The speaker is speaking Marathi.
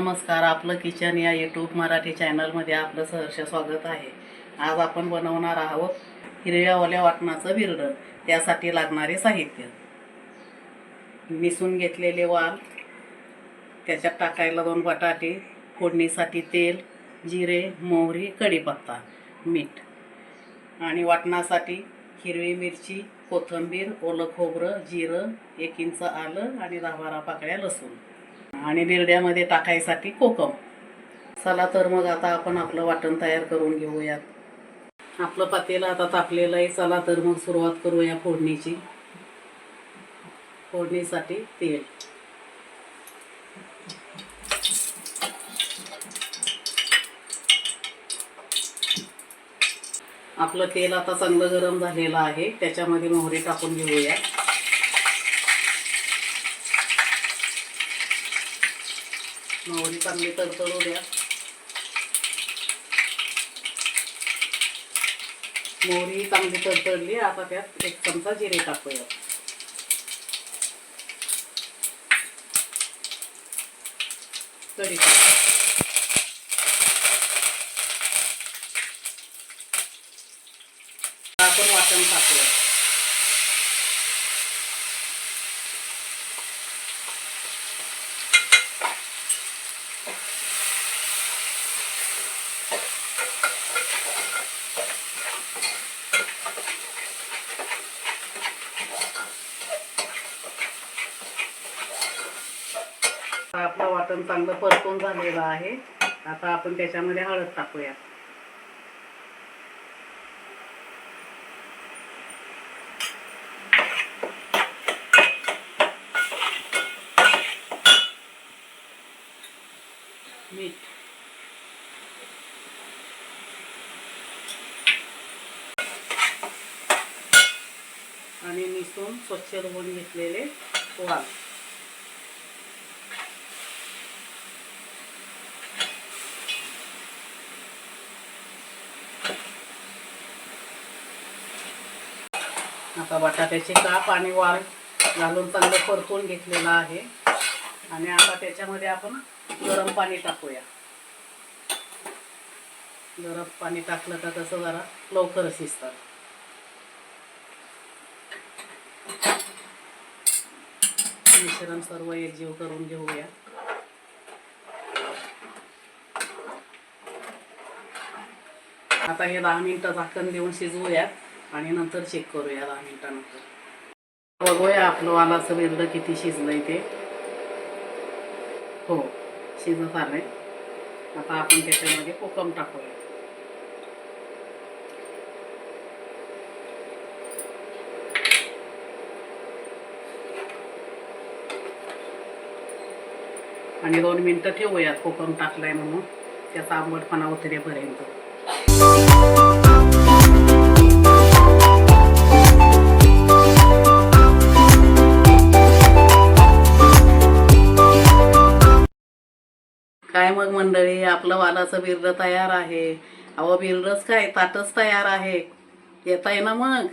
नमस्कार आपलं किचन या यूट्यूब मराठी चॅनलमध्ये आपलं सहर्ष स्वागत आहे. आज आपण बनवणार आहोत हिरव्या ओल्या वाटणाचं बिरडं त्यासाठी लागणारे साहित्य. मिसून घेतलेले वाल त्याच्यात टाकायला दोन बटाटे फोडणीसाठी तेल जिरे मोहरी कढीपत्ता मीठ आणि वाटणासाठी हिरवी मिरची कोथिंबीर ओलं खोबरं जिरं एक इंच आलं आणि दहा बारा पाकळ्या लसूण. आणि बिरड्यामध्ये टाकायसाठी कोकम. चला तर मग आता आपण आपलं वाटण तयार करून घेऊयात. आपलं पातेलं आता तापलेलं आहे. चला तर मग सुरुवात करूया फोडणीची. फोडणीसाठी तेल. आपलं तेल आता चांगलं गरम झालेलं आहे. त्याच्यामध्ये मोहरी टाकून घेऊया मोहरी चांगली तडतडू द्या. मोहरी चांगली तडतडली आता त्यात एक चमचा जिरे टाकूया. तरी आपण वाटण टाकूया. आपलं वाटण चांगलं परतून झालेलं आहे. आता आपण त्याच्यामध्ये हळद टाकूया. मीठ. आणि मिसळून स्वच्छ धुवून घेतलेले वाल. आता बटाट्याचे काप आणि वाल घालून चांगलं परतून घेतलेलं आहे. आणि आता त्याच्यामध्ये आपण गरम पाणी टाकूया. गरम पाणी टाकलं का तसं जरा लवकर शिजतात. मिश्रण सर्व एकजीव करून घेऊया. आता हे दहा मिनटं झाकण देऊन शिजवूयात. आणि नंतर चेक करूया दहा मिनटानंतर. बघूया आपलं वालाचं वेल्ड किती शिजलंय ते. हो शिजत आलंय. आता आपण त्याच्यामध्ये कोकम टाकूया. आणि दोन मिनटं ठेवूयात कोकम टाकलाय म्हणून. त्याचा आंबटपणा उतरेपर्यंत. काय मग मंडळी आपलं वालाचं बिरडं तयार आहे. अहो बिरडंच काय ताटच तयार आहे. येताय ना मग?